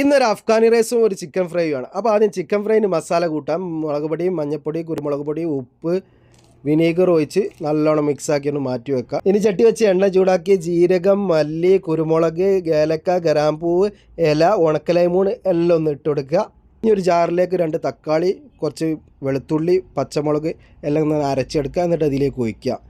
ഇന്നൊരു അഫ്ഗാനി റൈസും ഒരു ചിക്കൻ ഫ്രൈയും ആണ് അപ്പോൾ ആദ്യം ചിക്കൻ ഫ്രൈന് മസാല കൂട്ടാം. മുളക് പൊടിയും മഞ്ഞപ്പൊടി കുരുമുളക് പൊടി ഉപ്പ് വിനീഗർ ഒഴിച്ച് നല്ലോണം മിക്സാക്കി ഒന്ന് മാറ്റി വെക്കാം. ഇനി ചട്ടി വെച്ച് എണ്ണ ചൂടാക്കി ജീരകം മല്ലി കുരുമുളക് ഏലക്ക ഗരാമ്പൂവ് ഇല ഉണക്കലൈമൂൺ എല്ലാം ഒന്ന് ഇട്ട് കൊടുക്കുക. ഇനി ഒരു ജാറിലേക്ക് രണ്ട് തക്കാളി കുറച്ച് വെളുത്തുള്ളി പച്ചമുളക് എല്ലാം ഒന്ന് അരച്ചെടുക്കുക. എന്നിട്ട് അതിലേക്ക് ഒഴിക്കുക.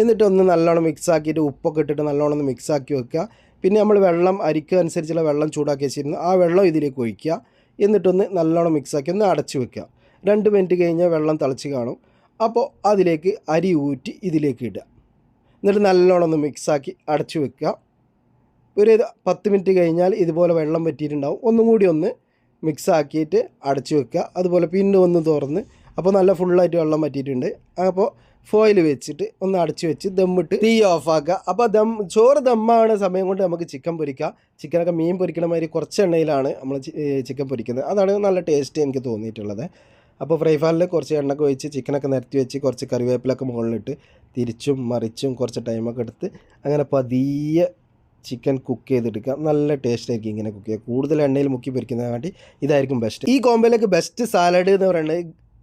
എന്നിട്ട് ഒന്ന് നല്ലോണം മിക്സാക്കിയിട്ട് ഉപ്പൊക്കെ ഇട്ടിട്ട് നല്ലോണം ഒന്ന് മിക്സാക്കി വെക്കുക. പിന്നെ നമ്മൾ വെള്ളം അരിക്ക് അനുസരിച്ചുള്ള വെള്ളം ചൂടാക്കി വെച്ചിരുന്നു. ആ വെള്ളം ഇതിലേക്ക് ഒഴിക്കുക. എന്നിട്ടൊന്ന് നല്ലോണം മിക്സാക്കി ഒന്ന് അടച്ചു വെക്കുക. രണ്ട് മിനിറ്റ് കഴിഞ്ഞാൽ വെള്ളം തിളച്ച് കാണും. അപ്പോൾ അതിലേക്ക് അരി ഊറ്റി ഇതിലേക്ക് ഇടുക. എന്നിട്ട് നല്ലോണം ഒന്ന് മിക്സാക്കി അടച്ചു വെക്കുക. ഒരു പത്ത് മിനിറ്റ് കഴിഞ്ഞാൽ ഇതുപോലെ വെള്ളം പറ്റിയിട്ടുണ്ടാവും ഒന്നും കൂടി ഒന്ന് മിക്സാക്കിയിട്ട് അടച്ചു വെക്കുക. അതുപോലെ പിന്നെ ഒന്ന് തുറന്ന്. അപ്പോൾ നല്ല ഫുള്ളായിട്ട് വെള്ളം പറ്റിയിട്ടുണ്ട് അപ്പോൾ ഫോയിൽ വെച്ചിട്ട് ഒന്ന് അടച്ചു വെച്ച് ദമ്മിട്ട് തീ ഓഫാക്കുക അപ്പോൾ ദം ചോറ് ദമ്മാണ് സമയം കൊണ്ട് നമുക്ക് ചിക്കൻ പൊരിക്കാം. ചിക്കനൊക്കെ മീൻ പൊരിക്കണ മാതിരി കുറച്ച് എണ്ണയിലാണ് നമ്മൾ ചിക്കൻ പൊരിക്കുന്നത്. അതാണ് നല്ല ടേസ്റ്റ് എനിക്ക് തോന്നിയിട്ടുള്ളത്. അപ്പോൾ ഫ്രൈ പാനിൽ കുറച്ച് എണ്ണയൊക്കെ ഒഴിച്ച് ചിക്കനൊക്കെ നിരത്തി വെച്ച് കുറച്ച് കറിവേപ്പിലൊക്കെ മുകളിലിട്ട് തിരിച്ചും മറിച്ചും കുറച്ച് ടൈമൊക്കെ എടുത്ത് അങ്ങനെ പതിയെ ചിക്കൻ കുക്ക് ചെയ്തെടുക്കുക. നല്ല ടേസ്റ്റ് ആയിരിക്കും ഇങ്ങനെ കുക്ക് ചെയ്യുക. കൂടുതൽ എണ്ണയിൽ മുക്കി പൊരിക്കുന്നതിനാട്ടി ഇതായിരിക്കും ബെസ്റ്റ് ഈ കോമ്പയിലേക്ക് ബെസ്റ്റ് സാലഡ് എന്ന് പറയുന്നത്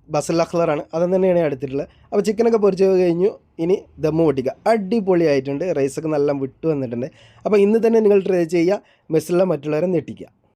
ബസൽ അഖ്ലറാണ് അതും തന്നെയാണ് എടുത്തിട്ടുള്ളത്. അപ്പോൾ ചിക്കനൊക്കെ പൊരിച്ച് കഴിഞ്ഞു. ഇനി ദമ്മ് പൊട്ടിക്കുക. അടിപൊളിയായിട്ടുണ്ട്. റൈസൊക്കെ നല്ല വിട്ടു വന്നിട്ടുണ്ട്. അപ്പോൾ ഇന്ന് തന്നെ നിങ്ങൾ ട്രൈ ചെയ്യുക. മെസ്സിലുള്ള മറ്റുള്ളവരെ ഞെട്ടിക്കുക.